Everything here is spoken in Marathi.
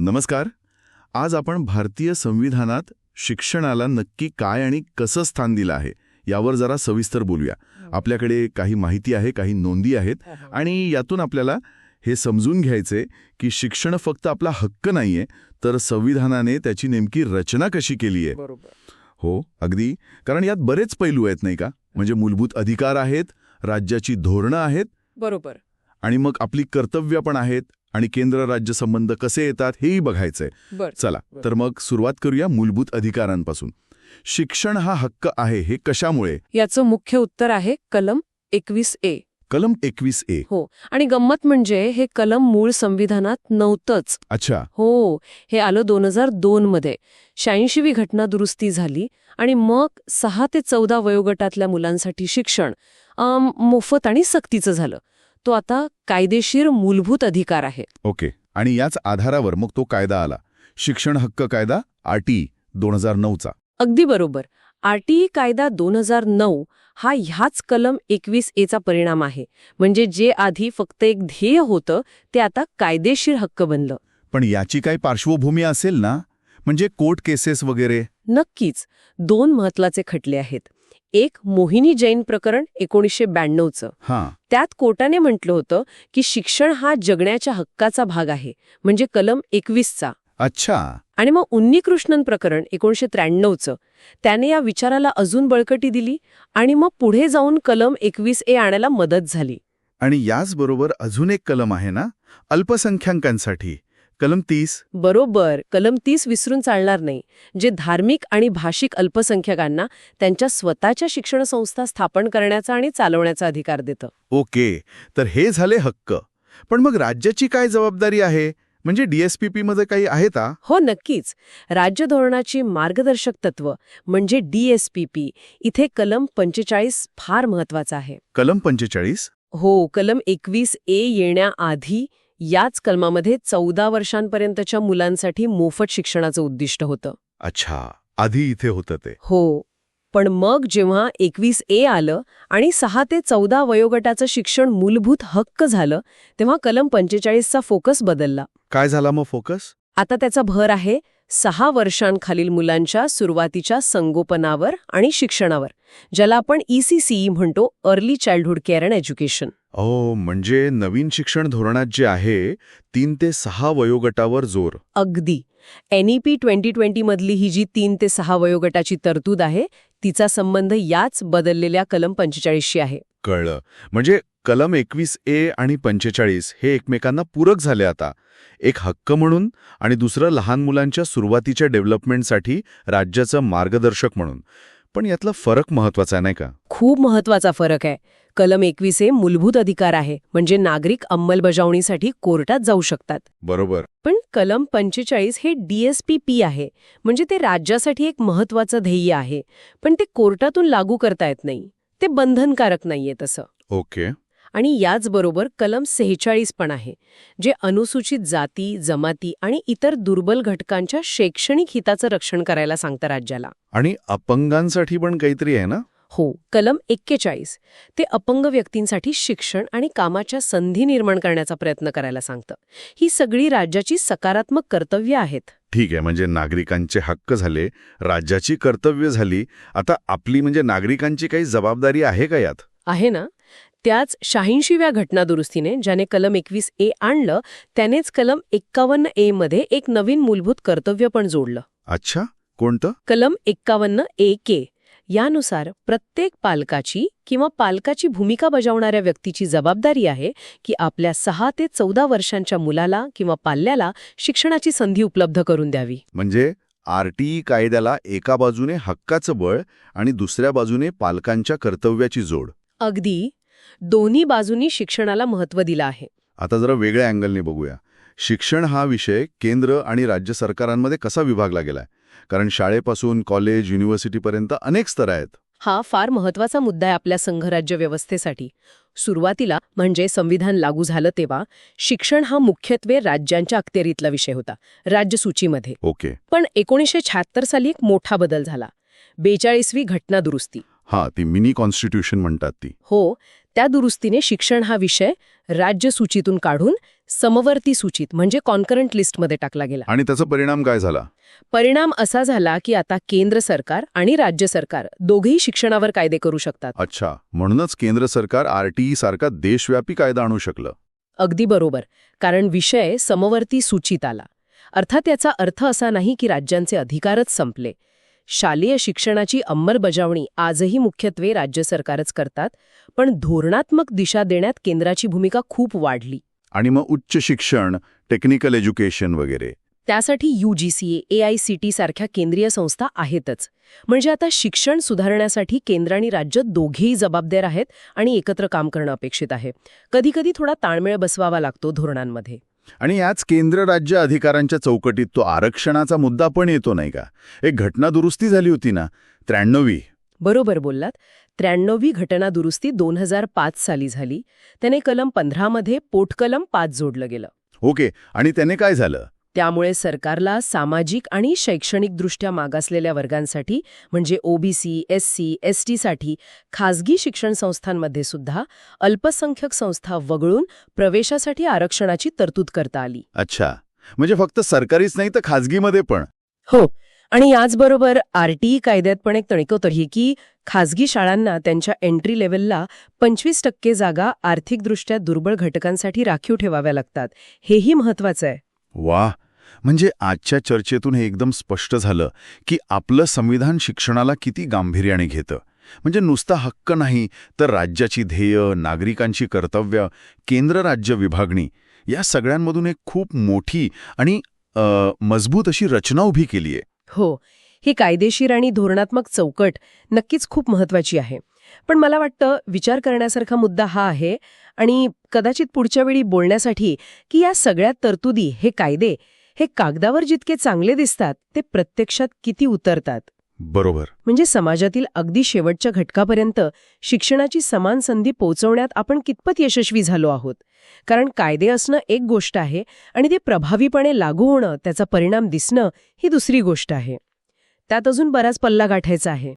नमस्कार. आज आपण भारतीय संविधानात शिक्षणाला नक्की काय आणि कसं स्थान दिलं आहे यावर जरा सविस्तर बोलूया. आपल्याकडे काही माहिती आहे काही नोंदी आहेत आणि यातून आपल्याला हे समजून घ्यायचे की शिक्षण फक्त आपला हक्क नाहीये तर संविधानाने त्याची नेमकी रचना कशी केली आहे? हो अगदी. कारण यात बरेच पैलू आहेत नाही का? म्हणजे मूलभूत अधिकार आहेत राज्याची धोरणं आहेत बरोबर. आणि मग आपली कर्तव्य पण आहेत. आणि केंद्र राज्य संबंध कसे येतात हेही बघायचंय. चला तर मग सुरुवात करूया मूलभूत अधिकारांपासून. शिक्षण हा हक्क आहे हे कशामुळे? याचं मुख्य उत्तर आहे कलम एकवीस ए. कलम एकवीस ए. हो आणि गंमत म्हणजे हे कलम मूळ संविधानात नव्हतंच. अच्छा. हो हे आलं दोन हजार दोन मध्ये. शहाऐंशीवी घटना दुरुस्ती झाली आणि मग सहा ते चौदा वयोगटातल्या मुलांसाठी शिक्षण मोफत आणि सक्तीचं झालं. तो आता कायदेशीर मूलभूत अधिकार आहे. ओके. आणि याच आधारावर मग तो कायदा आला. शिक्षण हक्क कायदा आरटी दोन हजार नऊचा अगदी बरोबर. आरटीई कायदा दोन हजार नऊ हा ह्याच कलम एकवीस एचा परिणाम आहे. म्हणजे जे आधी फक्त एक ध्येय होतं ते आता कायदेशीर हक्क बनलं. पण याची काही पार्श्वभूमी असेल ना? म्हणजे कोर्ट केसेस वगैरे? नक्कीच. दोन महत्त्वाचे खटले आहेत. एक मोहिनी जैन प्रकरण एकोणीसशे ब्याण्णवचं. हां. त्यात कोर्टाने म्हटलं होतं की शिक्षण हा जगण्याच्या हक्काचा भाग आहे म्हणजे कलम एकवीसचा. अच्छा. आणि मग उन्नीकृष्णन प्रकरण एकोणीशे त्र्याण्णवचं. त्याने या विचाराला अजून बळकटी दिली आणि मग पुढे जाऊन कलम एकवीस ए आणायला मदत झाली. आणि याचबरोबर अजून एक कलम आहे ना? अल्पसंख्याकांसाठी. कलम तीस. बरोबर. कलम तीस विसरून चालणार नाही. जे धार्मिक आणि भाषिक अल्पसंख्याकांना त्यांच्या स्वतःच्या शिक्षण संस्था स्थापन करण्याचा आणि चालवण्याचा अधिकार देतं. ओके. तर हे झाले हक्क. पण मग राज्याची काय जबाबदारी आहे? म्हणजे डीएसपीपी मध्ये काही आहे का हो नक्कीच. राज्य धोरणाची मार्गदर्शक तत्व म्हणजे डीएसपीपी इथे कलम पंचेचाळीस फार महत्त्वाचा आहे. कलम पंचेचाळीस? हो कलम एकवीस ए येण्याआधी याच कलमामध्ये चौदा वर्षांपर्यंतच्या मुलांसाठी मोफत शिक्षणाचं उद्दिष्ट होतं. अच्छा आधी इथे होतं ते. हो पण मग जेव्हा एकवीस ए आलं आणि सहा ते चौदा वयोगटाचं शिक्षण मूलभूत हक्क झालं तेव्हा कलम पंचेचाळीसचा फोकस बदलला. काय झाला मग फोकस? आता त्याचा भर आहे सहा वर्षांखालील मुलांच्या सुरुवातीच्या संगोपनावर आणि शिक्षणावर. ज्याला आपण ईसीसीई म्हणतो early childhood care and education ओ म्हणजे नवीन शिक्षण धोरणात जे आहे तीन ते सहा वयोगटावर जोर. अगदी. एनईपी ट्वेंटी ट्वेंटी मधली ही जी तीन ते सहा वयोगटाची तरतूद आहे तिचा संबंध याच बदललेल्या कलम पंचेचाळीसशी आहे. कळलं. म्हणजे कलम एकवीस ए आणि पंचेचाळीस हे एकमेकांना पूरक झाले आता. एक हक्क म्हणून आणि दुसरं लहान मुलांच्या सुरुवातीच्या डेव्हलपमेंटसाठी राज्याचं मार्गदर्शक म्हणून. पण यातला फरक महत्त्वाचा नाही का? खूप महत्त्वाचा फरक आहे. कलम एकवीस हे मूलभूत अधिकार आहे म्हणजे नागरिक अंमलबजावणीसाठी कोर्टात जाऊ शकतात. बरोबर. पण कलम पंचेचाळीस हे डीएसपीपी आहे म्हणजे ते राज्यासाठी एक महत्वाचं ध्येय आहे पण ते कोर्टातून लागू करता येत नाही ते बंधनकारक नाहीये तसं. ओके. आणि याचबरोबर कलम सेहेचाळीस पण आहे जे अनुसूचित जाती जमाती आणि इतर दुर्बल घटकांच्या शैक्षणिक हिताचं रक्षण करायला सांगतं राज्याला. आणि अपंगांसाठी पण काहीतरी आहे ना? हो कलम एक्केचाळीस. ते अपंग व्यक्तींसाठी शिक्षण आणि कामाच्या संधी निर्माण करण्याचा प्रयत्न करायला सांगतं. ही सगळी राज्याची सकारात्मक कर्तव्य आहेत. ठीक आहे म्हणजे नागरिकांचे हक्क झाले राज्याची कर्तव्य झाली आता आपली म्हणजे नागरिकांची काही जबाबदारी आहे का यात? आहे ना? त्याच शहाऐंशीव्या घटनादुरुस्तीने ज्याने कलम एकवीस ए आणलं त्यानेच कलम एक्कावन्न ए मध्ये एक नवीन मूलभूत कर्तव्य पण जोडलं. अच्छा कोणतं? कलम एक्कावन्न ए के यानुसार प्रत्येक पालकाची किंवा पालकाची भूमिका बजावणाऱ्या व्यक्तीची जबाबदारी आहे की आपल्या सहा ते चौदा वर्षांच्या मुलाला किंवा पाल्याला शिक्षणाची संधी उपलब्ध करून द्यावी. म्हणजे आरटीई कायद्याला एका बाजूने हक्काचं बळ आणि दुसऱ्या बाजूने पालकांच्या कर्तव्याची जोड. अगदी. दोन्ही बाजूंनी शिक्षणाला महत्त्व दिलं आहे. आता जरा वेगळ्या अँगलने बघूया. शिक्षण हा विषय केंद्र आणि राज्य सरकारांमध्ये कसा विभागला गेलाय? कारण शाळेपासून कॉलेज युनिव्हर्सिटीपर्यंत अनेक स्तर आहेत. हा फार महत्त्वाचा मुद्दा आहे आपल्या संघराज्य व्यवस्थेसाठी. सुरुवातीला म्हणजे संविधान लागू झालं तेव्हा शिक्षण हा मुख्यत्वे राज्यांच्या अखत्यारीतला विषय होता राज्यसूचीमध्ये ओके. पण एकोणीसशे शहात्तर साली एक मोठा बदल झाला. बेचाळीसवी घटना दुरुस्ती. हा ती मिनी कॉन्स्टिट्यूशन म्हणतात ती. हो त्या दुरुस्तीने शिक्षण हा विषय राज्य सूचीतून काढून समवर्ती सूचीत म्हणजे कॉन्करंट लिस्टमध्ये टाकला गेला. आणि त्याचा परिणाम काय झाला? परिणाम असा झाला की आता केंद्र सरकार आणि राज्य सरकार दोघेही शिक्षणावर कायदे करू शकतात. अच्छा म्हणूनच केंद्र सरकार आरटीई सारखा देशव्यापी कायदा आणू शकलं. अगदी बरोबर कारण विषय समवर्ती सूचीत आला. अर्थात याचा अर्थ असा नाही की राज्यांचे अधिकारच संपले. शालेय शिक्षणाची अंमलबजावणी आजही मुख्यत्वे राज्य सरकारच करतात पण धोरणात्मक दिशा देण्यात केंद्राची भूमिका खूप वाढली. आणि मग उच्च शिक्षण टेक्निकल एज्युकेशन वगैरे. त्यासाठी UGC A I C T सारख्या केंद्रीय संस्था आहेतच. म्हणजे आता शिक्षण सुधारण्यासाठी केंद्र आणि राज्य दोघेही जबाबदार आहेत आणि एकत्र काम करणं अपेक्षित आहे. कधीकधी थोडा ताळमेळ बसवावा लागतो धोरणांमध्ये. आणि याच केंद्र राज्य अधिकारांच्या चौकटीत तो आरक्षणाचा मुद्दा पण येतो नाही का? एक घटना दुरुस्ती झाली होती ना? त्र्याण्णवी. बरोबर बोललात. त्र्याण्णवी घटना दुरुस्ती दोन हजार पाच साली झाली. त्याने कलम पंधरामध्ये पोटकलम पाच जोडलं गेलं. ओके. आणि त्याने काय झालं? त्यामुळे सरकारला सामाजिक आणि शैक्षणिकदृष्ट्या मागासलेल्या वर्गांसाठी म्हणजे ओबीसी एससी एसटीसाठी खासगी शिक्षण संस्थांमध्ये सुद्धा अल्पसंख्यक संस्था वगळून प्रवेशासाठी आरक्षणाची तरतूद करता आली. अच्छा. म्हणजे फक्त सरकारीच नाही तर खाजगीमध्ये पण. हो. आणि याचबरोबर आरटीई कायद्यात पण एक तणिकोत आहे की खासगी शाळांना त्यांच्या एंट्री लेव्हलला पंचवीस टक्के जागा आर्थिकदृष्ट्या दुर्बळ घटकांसाठी राखीव ठेवाव्या लागतात. हेही महत्वाचं आहे. वा. म्हणजे आजच्या चर्चेतून हे एकदम स्पष्ट झालं की आपलं संविधान शिक्षणाला किती गांभीर्याने घेतं. म्हणजे नुसता हक्क नाही तर राज्याची ध्येय नागरिकांची कर्तव्य केंद्र राज्य विभागणी या सगळ्यांमधून एक खूप मोठी आणि मजबूत अशी रचना उभी केली आहे हो. ही कायदेशीर आणि धोरणात्मक चौकट नक्कीच खूप महत्वाची आहे. पण मला वाटतं विचार करण्यासारखा मुद्दा हा आहे आणि कदाचित पुढच्या वेळी बोलण्यासाठी की या सगळ्या तरतुदी हे कायदे हे कागदावर जितके चांगले दिसतात ते प्रत्यक्षात किती उतरतात? बरोबर. म्हणजे समाजातील अगदी शेवटच्या घटकापर्यंत शिक्षणाची समान संधी पोहोचवण्यात आपण कितपत यशस्वी झालो आहोत? कारण कायदे असणं एक गोष्ट आहे आणि ते प्रभावीपणे लागू होणं त्याचा परिणाम दिसणं ही दुसरी गोष्ट आहे. त्यात अजून बराच पल्ला गाठायचा आहे.